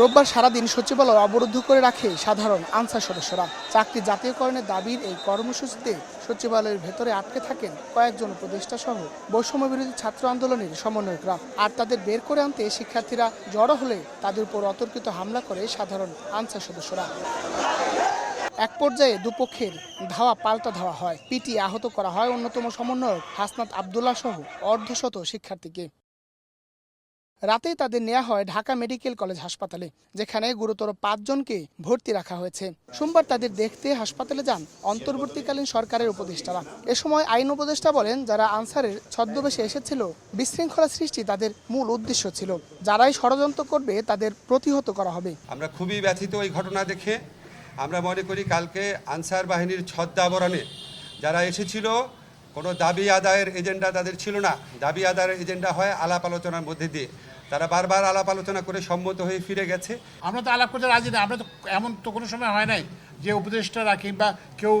রোববার সারাদিন সচিবালয় অবরুদ্ধ করে রাখে সাধারণ আনসার সদস্যরা। চাকরি জাতীয়করণের দাবির এই কর্মসূচিতে সচিবালয়ের ভেতরে আটকে থাকেন কয়েকজন উপদেষ্টা সহ বৈষম্য বিরোধী ছাত্র আন্দোলনের সমন্বয়করা। আর তাদের বের করে আনতে শিক্ষার্থীরা জড়ো হলে তাদের উপর অতর্কিত হামলা করে সাধারণ আনসার সদস্যরা। এক পর্যায়ে দুপক্ষের ধাওয়া পাল্টা ধাওয়া হয়। পিটি আহত করা হয় অন্যতম সমন্বয়ক হাসনাত আবদুল্লাহ সহ অর্ধশত শিক্ষার্থীকে। রাতেই তাদের নেওয়া হয় ঢাকা মেডিকেল কলেজ হাসপাতালে, যেখানে গুরুতর পাঁচজনকে ভর্তি রাখা হয়েছে। সোমবার তাদের দেখতে হাসপাতালে যান অন্তর্বর্তীকালীন সরকারের উপদেষ্টারা। এ সময় আইন উপদেষ্টা বলেন, যারা আনসারের ছদ্মবেশে এসেছিল, বিশৃঙ্খলা সৃষ্টি তাদের মূল উদ্দেশ্য ছিল। যারাই ষড়যন্ত্র করবে, তাদের প্রতিহত করা হবে। আমরা খুবই ব্যথিত ওই ঘটনা দেখে। আমরা মনে করি কালকে আনসার বাহিনীর ছদ্মাবরণে যারা এসেছিল কোনো দাবি আদায়ের এজেন্ডা তাদের ছিল না। দাবি আদায়ের এজেন্ডা হয় আলাপ আলোচনার মধ্যে দিয়ে। তারা বারবার আলাপ আলোচনা করে সম্মত হয়ে ফিরে গেছে। আমরা তো আলাপ করতে রাজি না। আমরা তো এমন তো কোনো সময় হয় নাই যে উপদেষ্টারা কিংবা কেউ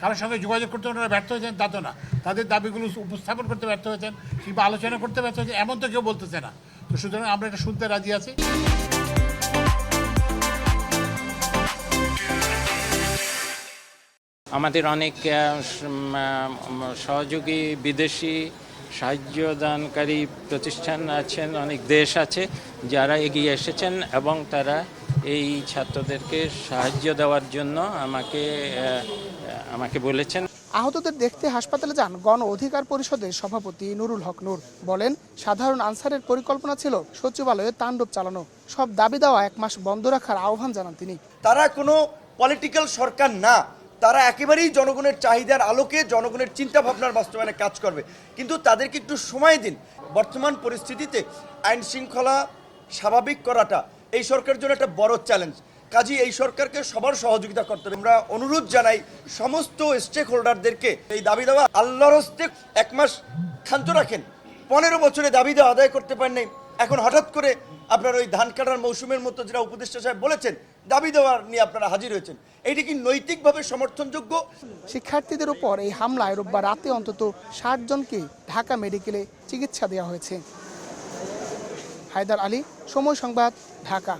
কারোর সঙ্গে যোগাযোগ করতে ওনারা ব্যর্থ হয়েছেন, তা তো না। তাদের দাবিগুলো উপস্থাপন করতে ব্যর্থ হয়েছেন কিংবা আলোচনা করতে ব্যর্থ হয়েছেন, এমন তো কেউ বলতেছে না। তো সুতরাং আমরা এটা শুনতে রাজি আছি। আমাদের অনেক সহযোগী বিদেশি সাহায্যদানকারী প্রতিষ্ঠান আছেন অনেক দেশ আছে যারা এগিয়ে এসেছেন এবং তারা এই ছাত্রদেরকে সাহায্য দেওয়ার জন্য আমাকে আমাকে বলেছেন। আহতদের দেখতে হাসপাতালে যান গণ অধিকার পরিষদের সভাপতি নুরুল হক নূর। বলেন সাধারণ আনসারের পরিকল্পনা ছিল সচিবালয়ে তাণ্ডব চালানো। সব দাবি দেওয়া এক মাস বন্ধ রাখার আহ্বান জানান তিনি। তারা কোনো পলিটিক্যাল সরকার না। তারা একেবারেই জনগণের চাহিদার আলোকে, জনগণের চিন্তা ভাবনার বাস্তবায়নে কাজ করবে। কিন্তু তাদেরকে একটু সময় দিন। বর্তমান পরিস্থিতিতে আইন শৃঙ্খলা স্বাভাবিক করাটা এই সরকারের জন্য একটা বড় চ্যালেঞ্জ কাজী এই সরকারকে সবার সহযোগিতা করতে হবে। আমরা অনুরোধ জানাই সমস্ত স্টেক হোল্ডারদেরকে এই দাবি দেওয়া আল্লাহর হস্তে এক মাস ক্ষান্ত রাখেন। পনেরো বছরে দাবি দেওয়া আদায় করতে পারেন এখন হঠাৎ করে আপনার ওই ধান কাটার মৌসুমের মতো যেটা উপদেষ্টা সাহেব বলেছেন দাবি দেওয়ার নিয়ে আপনারা হাজির হয়েছেন। এটি কি নৈতিকভাবে সমর্থনযোগ্য? শিক্ষার্থীদের উপর এই হামলায় রোববার রাতে অন্তত ষাট জনকে ঢাকা মেডিকেলে চিকিৎসা দেওয়া হয়েছে। হায়দার আলী, সময় সংবাদ, ঢাকা।